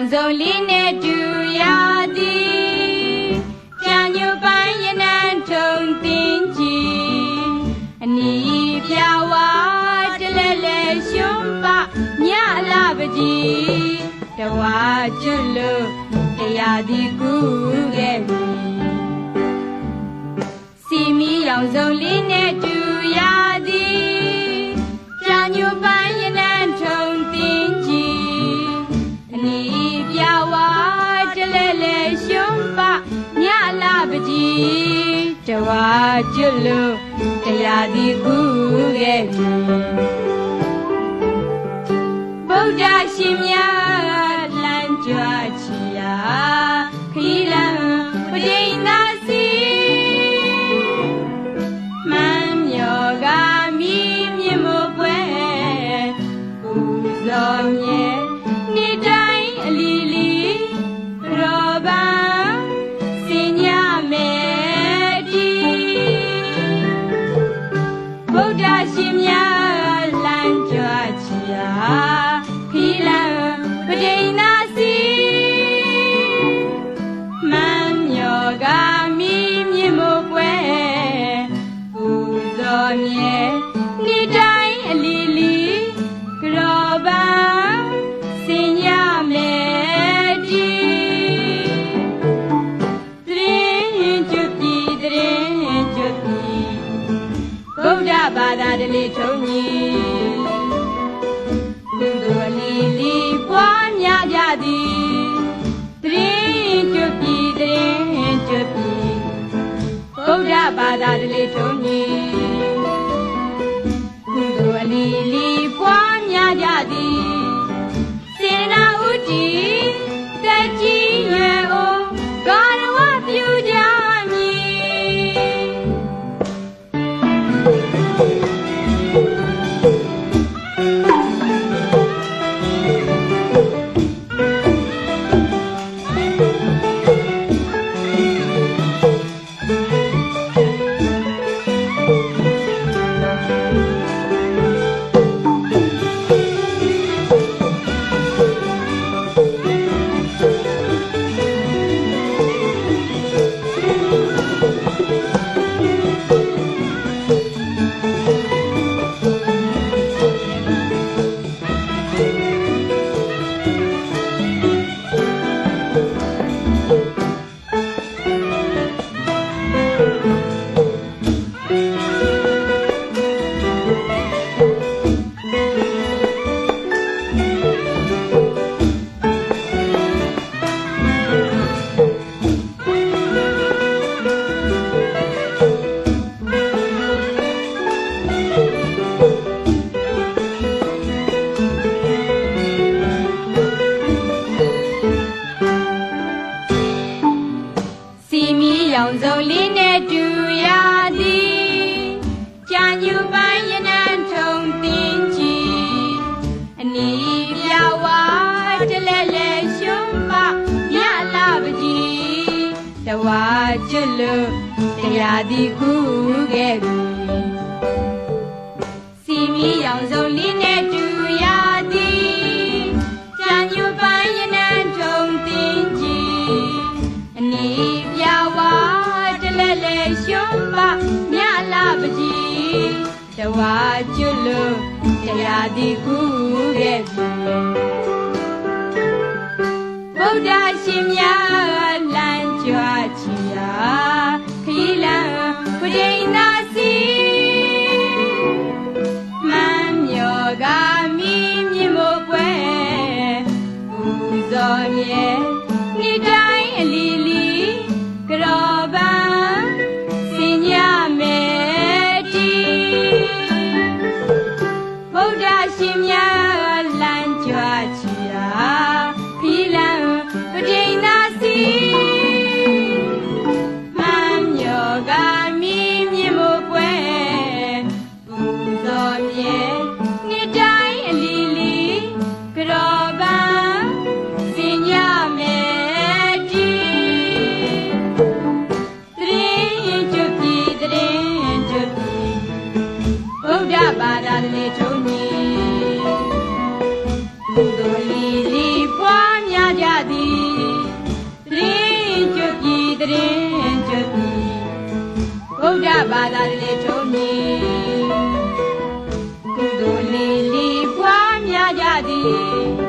င်စုံလေးနဲ့တူရသည်ပြန်ညိုပိုင်းရနံထုံတင်ကြည်အနီးပြဝါတလဲလဲရှုံးပညလာပကြီးတဝါကျွလို့တရားဒီကူခဲ့ပြီစီမီရောင်စုံလေးနဲ့တူရ တဝါကျွလို့တရားဒီကူခဲ့ပြီဗုဒ္ဓရှင်များလမ်းကြွချီရာခီလံပဒိနာစီမမ်းမြောကမိမြင့်မို့ပွဲပူဇော် ဒ္ဓရှင်များလမ်းကြွချီရာခီလံပဒိနာစီမမ်းမြောကမိမြင့်မို့ပွဲပူဇော်မြဲ တလေထုံးကြီးကုသိုလ်အလီလီပွားများကြသည်တရင်ကျွတ်ပြီတရင်ကျွတ်ပြီဗုဒ္ဓဘာသာတလေထုံးကြီးကု ရောင်စုံလေးနဲ့တူရသည်ကြာညူပိုင်းရနံထုံတင်ကြည်အနီးပြဝါတလဲလဲရှုံးပညလာပကြီးတဝါကျွလို့တရားဒီကူခဲ့ပြီစီမီရောင်စုံ ရှုံးပမြလာပကြီးတဝါကျွလို့တရားဒီကူခဲ့ပြီ ပြပါတာတည်းထုံးကြီးကုသိုလ်လီလီပွားများကြသည်တရင်ကျွတ်ပြီတရင်ကျွတ်ပြီဗုဒ္ဓဘာသာတည်းထုံးကြီးကုသိုလ်လီလီပွားများကြသည်